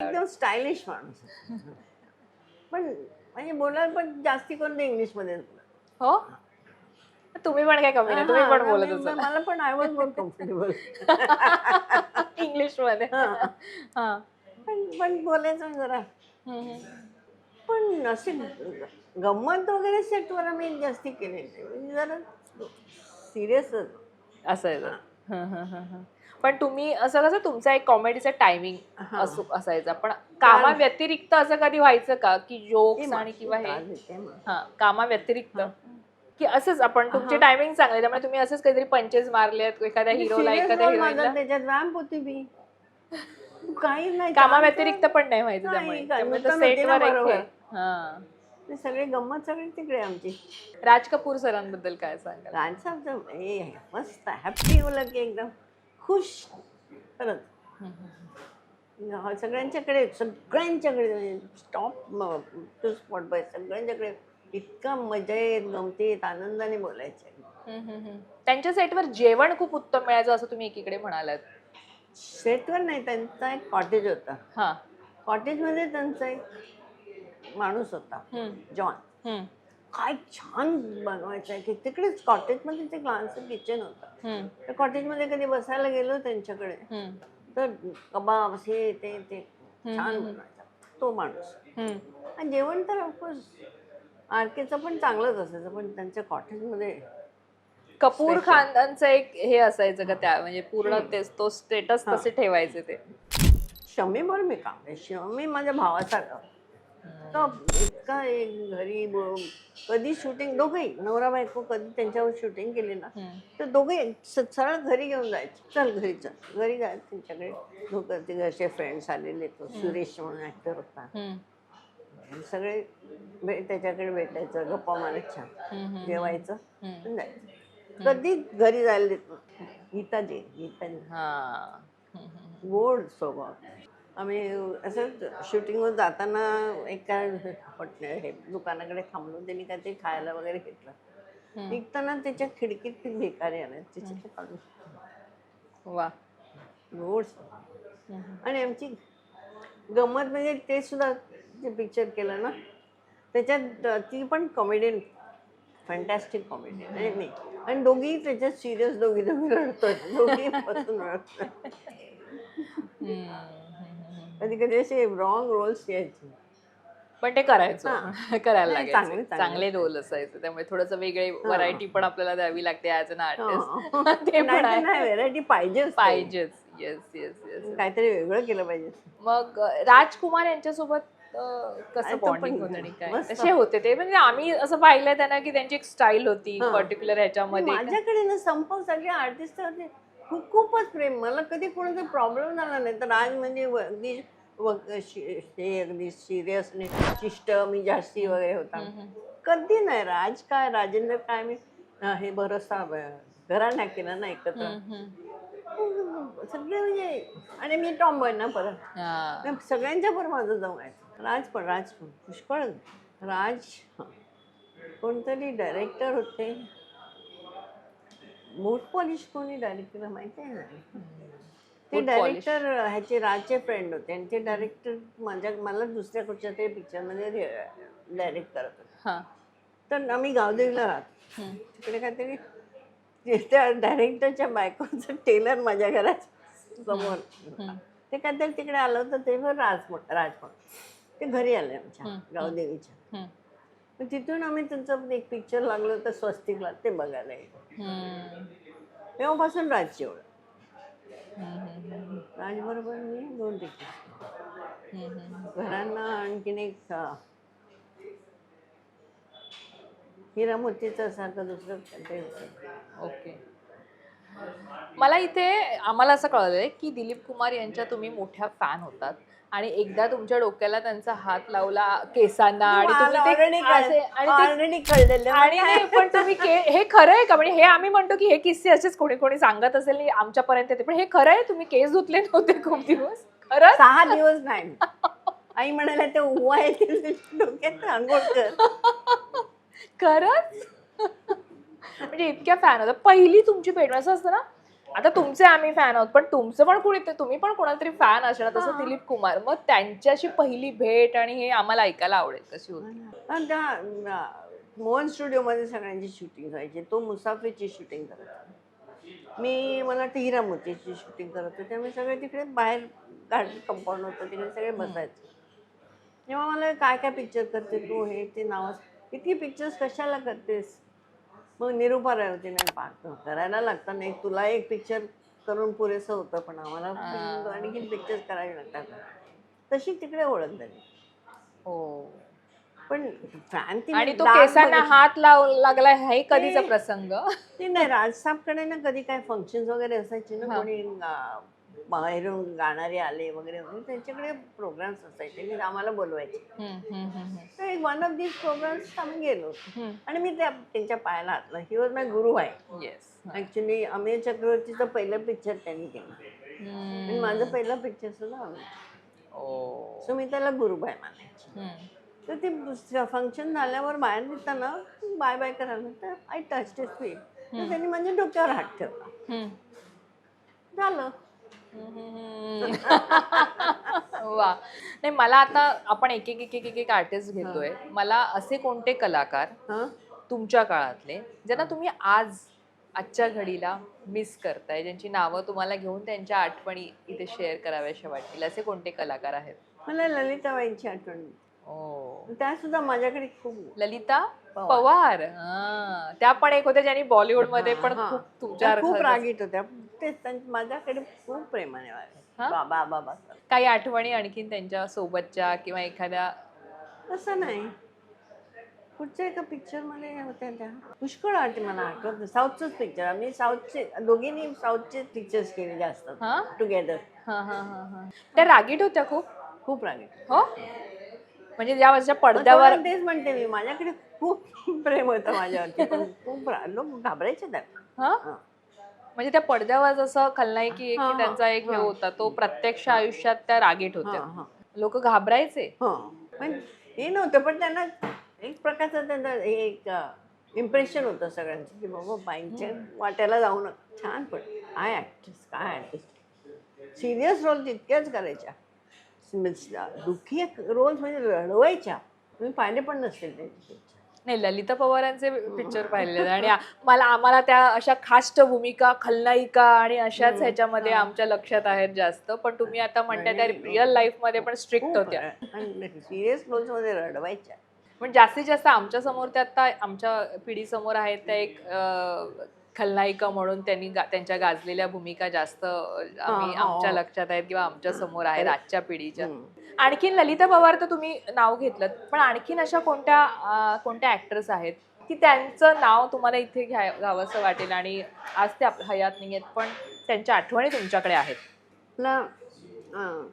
एकदम स्टायलिश माणूस आहे. पण म्हणजे बोलायला पण जास्ती कोण इंग्लिशमध्ये. हो? तुम्ही पण काय कमी नाही तुम्ही पण बोलत असाल. मला पण आय वॉज मोर कम्फर्टेबल इंग्लिशमध्ये हा. पण पण बोलायचं जरा. हम्म, हम्म. पण असे गंमत वगैरे सेटवर आम्ही जास्ती केले नाही. म्हणजे जरा सिरियस असं आहे ते. हं, हं, हं, हं. पण तुम्ही असं कसं तुमचा एक कॉमेडीचा टायमिंग. असो असायचा. पण कामा व्यतिरिक्त असं कधी व्हायचं का? की जोक्स आणि किंवा हे. हा कामा व्यतिरिक्त की असंच आपण तुमचे टायमिंग चांगले त्यामुळे तुम्ही असंच काहीतरी पंचेस मारलेत एखाद्या हिरोला एखाद्या त्याच्यात व्यायाम होती मी. काही नाही कामा व्यतिरिक्त पण नाही व्हायचं त्यामुळे. सेटवर एक. हे. सगळे गंमत सगळी तिकडे आमची. राज कपूर सरांबद्दल काय सांगाल? राजसाहेब हे मस्त हॅपी बोलत एकदम. खुश. खरंच. हा, सगळ्यांच्याकडे सगळ्यांच्याकडे स्टॉप टू स्पॉट बाय सगळ्यांच्याकडे इतका मजा येत गमतीत आनंदाने बोलायचे. त्यांच्या सेटवर जेवण खूप उत्तम मिळायचं असं तुम्ही एकीकडे म्हणालात. सेटवर नाही त्यांचा एक कॉटेज होता. हा. कॉटेजमध्ये त्यांचा एक माणूस होता. जॉन काय छान बनवायचं की तिकडेच कॉटेजमध्ये ते लहानसं किचन होतं त्या कॉटेजमध्ये कधी बसायला गेलो त्यांच्याकडे तर कबाब हे ते ते छान. बनवायचा तो माणूस. आणि जेवण तर ऑफकोर्स आरकेचं पण चांगलंच असायचं पण त्यांच्या कॉटेजमध्ये कपूर. खानदानचं एक हे असायचं का त्या म्हणजे पूर्ण तेच तो स्टेटस. तसे ठेवायचे ते शमी बरं मी काम शमी माझ्या भावासारखा तो इतका एक घरी कधी शूटिंग दोघंही नवरा बायको कधी त्यांच्यावर शूटिंग केली ना तर दोघे सरळ घरी घेऊन जायचे. चल घरी चल घरी जायचं त्यांच्याकडे दोघं ते घरचे फ्रेंड्स आलेले तो सुरेश म्हणून ऍक्टर होता. सगळे भे त्याच्याकडे भेटायचं गप्पा मारत छान जेवायचं जायचं. कधी घरी जायला देत हा. हं, हं, गोड स्वभाव. आम्ही असं शूटिंगवर जाताना एका हॉट- हे दुकानाकडे थांबलो त्यांनी काहीतरी खायला वगैरे घेतलं. निघताना त्याच्या खिडकीत ती भिकारी आल्या त्याची ते काढून वा गोड. आणि आमची गंमत म्हणजे ते सुद्धा जे पिक्चर केलं ना त्याच्यात ती पण कॉमेडियन फॅन्टॅस्टिक कॉमेडियन मी आणि दोघी त्याच्यात सिरियस दोघी दोघी रडतोय दोघी बसून रडतोय. कधी कधी असे रॉंग रोल्स यायचे. पण ते करायचो. करायला लागायचे. चांगले- रोल असायचे. त्यामुळे थोडस वेगळे व्हरायटी पण आपल्याला द्यावी लागते ऍज अन आर्टिस्ट. ते पण व्हेरायटी पाहिजेच पाहिजेच. येस येस येस काहीतरी वेगळं केलं पाहिजे. मग राजकुमार यांच्यासोबत कसं बॉन्डिंग होतं आणि काय. कसे होते ते? म्हणजे आम्ही असं पाहिलंय त्यांना की त्यांची एक स्टाईल होती. पर्टिक्युलर ह्याच्यामध्ये. माझ्याकडे ना संपव सगळे आर्टिस्ट खूप खूपच प्रेम. मला कधी कोणाचा प्रॉब्लेम झाला नाही. तर आज म्हणजे व- अगदी व- शि- हे अगदी सिरियस शिष्ट मी जास्ती वगैरे होता. कधी नाही. राज काय? राजेंद्र काय? मी हा, हे भरोसा घराण्या केलं ना एकत्र. सगळे म्हणजे आणि मी टॉम्बॉय ना परत. हा. नाही, सगळ्यांच्या बरोबर माझं जाऊन आहे. राज पण राज पण. पुष्कळ. राज. कोणतरी डायरेक्टर होते. मूठ पॉलिश कोणी डायरेक्टर माहिती आहे ना ते. डायरेक्टर ह्याचे राजचे फ्रेंड होते आणि ते डायरेक्टर माझ्या मला दुसऱ्या कुठच्या तरी पिक्चरमध्ये डायरेक्ट करत होते हा. तर आम्ही गावदेवीला राहतो. तिकडे काहीतरी ते- त्या डायरेक्टरच्या बायकोचं टेलर माझ्या घरात समोर. ते काहीतरी तिकडे आलं होतं ते पण राज मोठ- राज ते घरी आले आमच्या. गावदेवीच्या. मग तिथून आम्ही त्यांचं एक पिक्चर लागलं होतं स्वस्तिकला ते बघायला. तेव्हापासून. राज बरोबर मी दोन पिक्चर. घरांना आणखीन एक अं, हिरा मोतीचं सारखं दुसरं होतं. ओके मला इथे आम्हाला असं कळलंय की दिलीप कुमार यांच्या तुम्ही मोठ्या फॅन होतात. आणि एकदा तुमच्या डोक्याला त्यांचा हात लावला केसांना आणि आणि पण तुम्ही हे खरं आहे का? म्हणजे हे आम्ही म्हणतो की हे किस्से असेच कोणी कोणी सांगत असेल आमच्यापर्यंत येते. पण हे खरं आहे तुम्ही केस धुतले नव्हते खूप दिवस. खरंच? सहा दिवस नाही आई म्हणाल्या ते उवा येतील डोक्यात आंघोळ कर. खरंच? म्हणजे इतक्या फॅन होता पहिली तुमची भेट असं असतं ना आता तुमचे आम्ही फॅन आहोत पण तुमचं पण कोणी तुम्ही पण कोणाला तरी फॅन असणार तसं. दिलीप कुमार. मग त्यांच्याशी पहिली भेट आणि हे आम्हाला ऐकायला आवडेल कशी होती? मोहन स्टुडिओमध्ये सगळ्यांची शूटिंग व्हायची तो मुसाफिरची शूटिंग करत मी मला वाटतं हिरामोतीची शूटिंग करत होते त्यामुळे सगळे तिकडे बाहेर गार्डन कंपाऊंड होतं तिकडे सगळे बसायचे. तेव्हा मला काय काय पिक्चर करते तू हे ते नाव इतकी पिक्चर्स कशाला करतेस? मग निरुपा होती नाही पाहतो करायला लागतं नाही तुला एक पिक्चर करून पुरेसं होतं पण आम्हाला हा. आणखी पिक्चर्स करावे लागतात तशी तिकडे ओळख झाली हो पण फॅन आणि तो केसांना. हात लाव लागला हे कधीचा प्रसंग ते नाही राजसाहेबकडे ना कधी काय फंक्शन वगैरे असायचे ना. कोणी बाहेरून गाणारे आले वगैरे त्यांच्याकडे प्रोग्राम्स असायचे मी आम्हाला बोलवायचे तर वन ऑफ दीज प्रोग्राम्स आम्ही गेलो. आणि मी त्या त्यांच्या पायाला हातला ही वॉज माय गुरु आहे. ऍक्च्युली अमेय चक्रवर्तीचं पहिलं पिक्चर त्यांनी केलं आणि. माझं पहिलं पिक्चर सुद्धा अमेय ओ. सो मी त्याला गुरुबाई मानायची. तर ते फंक्शन झाल्यावर बाहेर निघताना बाय बाय करायला तर आय टच फील तर त्यांनी माझ्या डोक्यावर हात ठेवला. झालं. वा. नाही मला आता आपण एक एक एक एक आर्टिस्ट घेतोय. मला असे कोणते कलाकार तुमच्या काळातले ज्यांना तुम्ही आज आजच्या घडीला मिस करताय ज्यांची नावं तुम्हाला घेऊन त्यांच्या आठवणी इथे शेअर कराव्याशा वाटतील असे कोणते कलाकार आहेत? मला ललिताबाईंची आठवण त्या सुद्धा माझ्याकडे खूप ललिता पवार. त्या पण एक होत्या ज्यांनी बॉलिवूडमध्ये पण. खूप त्या तुमच्यावर खूप रागीट होत्या. ते त्यां- माझ्याकडे खूप प्रेमाने हा? वागल्या. बाबा बाबा काही आठवणी आणखीन त्यांच्या सोबतच्या किंवा एखाद्या? असं नाही. कुठच्या एका पिक्चरमध्ये होत्या त्या. पुष्कळ आठ मला आठवत. साऊथचंच पिक्चर आम्ही साऊथचे दोघींनी साऊथचे पिक्चर्स केले जास्त. हा? टुगेदर हा हा हा हा. त्या रागीट होत्या खूप? खूप रागीट. हो? म्हणजे ज्या माझ्या मग पडद्यावर तेच म्हणते मी माझ्याकडे खूप प्रेम होतं माझ्यावरती. पण खूप रा- लोक घाबरायचे त्या हा? हा. म्हणजे त्या पडद्यावर जसं खलनायकी की हा, त्यांचा एक हे. होता तो प्रत्यक्ष आयुष्यात त्या रागीट होत्या. लोक घाबरायचे. हो. पण हे नव्हतं पण त्यांना एक प्रकारचं त्यांचं हे एक इम्प्रेशन होतं सगळ्यांचं की बाबा बाईंच्या वाट्याला जाऊन छान पण काय ॲक्ट्रेस काय आर्टिस्ट सिरियस रोल तितक्याच करायच्या. दुःखी रोल्स म्हणजे रडवायच्या. तुम्ही पाहिले पण नसतील त्यांचे. नाही ललिता पवारांचे पिक्चर पाहिलेले आहेत. आणि मला आम्हाला त्या अशा खास्ट भूमिका खलनायिका आणि अशाच हम्म, ह्याच्यामध्ये हा. आमच्या लक्षात आहेत जास्त. पण तुम्ही आता म्हणताय त्या रिअल लाईफमध्ये पण स्ट्रिक्ट होत्या. सिरियस रोल्समध्ये रडवायच्या. पण जास्तीत जास्त आमच्यासमोर त्या आता आमच्या पिढी समोर आहेत त्या एक खलनायिका म्हणून त्यांनी गा- त्यांच्या गाजलेल्या भूमिका जास्त आम्ही हा, हा, आमच्या. लक्षात आहेत किंवा आमच्यासमोर आहेत. आजच्या पिढीच्या हम्म. आणखीन ललिता पवार तर तुम्ही नाव घेतलं पण आणखीन अशा कोणत्या अं, कोणत्या ऍक्ट्रेस आहेत की त्यांचं नाव तुम्हाला इथे घ्या घ्यावंसं वाटेल आणि आज ते आपल्या हयात नाही आहेत पण त्यांच्या आठवणी तुमच्याकडे आहेत मला अं,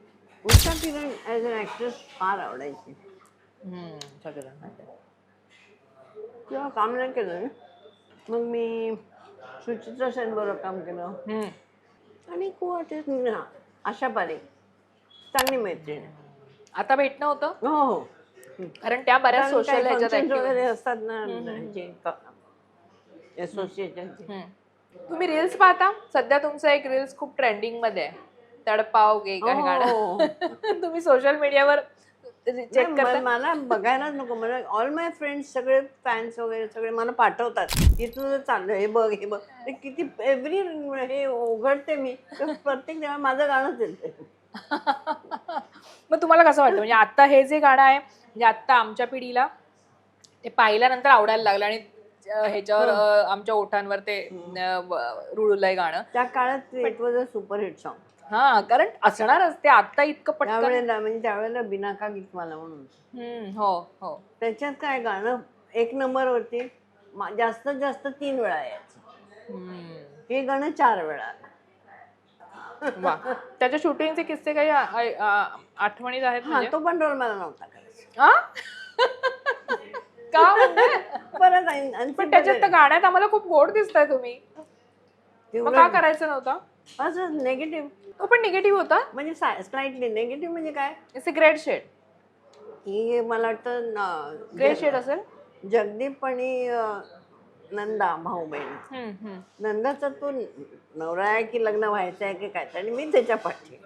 Usha Kiran as an actress फार आवडायची. किंवा काम नाही केलं. मग मी सुचित्रा सेन बरोबर काम केलं. आणि को आर्टिस्ट आशा पारेख चांगली मैत्रीण आहे. आता भेटणं होतं? हो हो. कारण त्या बऱ्याच कारण सोशल काही ह्याच्यात functions active वगैरे असतात ना हम्म. तुम्ही रील्स पाहता? सध्या तुमचं एक रील्स खूप ट्रेंडिंगमध्ये आहे. तडपाव गे काय हो, गाणं. हो, तुम्ही सोशल मीडियावर चेक मला बघायलाच नको. मला ऑल माय फ्रेंड्स सगळे फॅन्स वगैरे सगळे मला पाठवतात. की तुझं चाललं हे बघ हे बघ. ते किती एव्हरी हे उघडते मी. प्रत्येक तेव्हा माझं गाणंच येते मग तुम्हाला कसं वाटतं? म्हणजे आता हे जे गाणं आहे म्हणजे आता आमच्या पिढीला ते पाहिल्यानंतर आवडायला लागलं आणि ह्याच्यावर अं, आमच्या ओठांवर ते ब- रुळलंय गाणं. त्या काळात it was a superhit song हा कारण असणारच ते आता इतकं पटकन म्हणजे त्यावेळेला बिनाका गीत मला म्हणून. हम्म, हो हो. त्याच्यात काय गाणं एक नंबरवरती मा- जास्तीत जास्त तीन वेळा यायचं. हम्म. हे गाणं चार वेळा. वा. त्याच्या शूटिंगचे किस्से काही आ- आ- आ- आठवणीत आहेत हा म्हणजे? तो पण रोल मला नव्हता करायचा. आ? का म्हणजे? परत ऐन- पण त्याच्यात. गाण्यात आम्हाला खूप गोड दिसताय तुम्ही. मग का करायचं नव्हतं? असं निगेटिव्ह तो पण निगेटिव्ह होता. म्हणजे स्लाइटली निगेटिव्ह म्हणजे काय? इट्स ग्रेट शेड ही मला वाटतं ग्रे न- शेड असेल. जगदीप आणि अं, नंदा भाऊ बहीण हम्म. नंदाचा तो नवरा आहे की लग्न व्हायचं आहे की काय आणि मी त्याच्या पाठी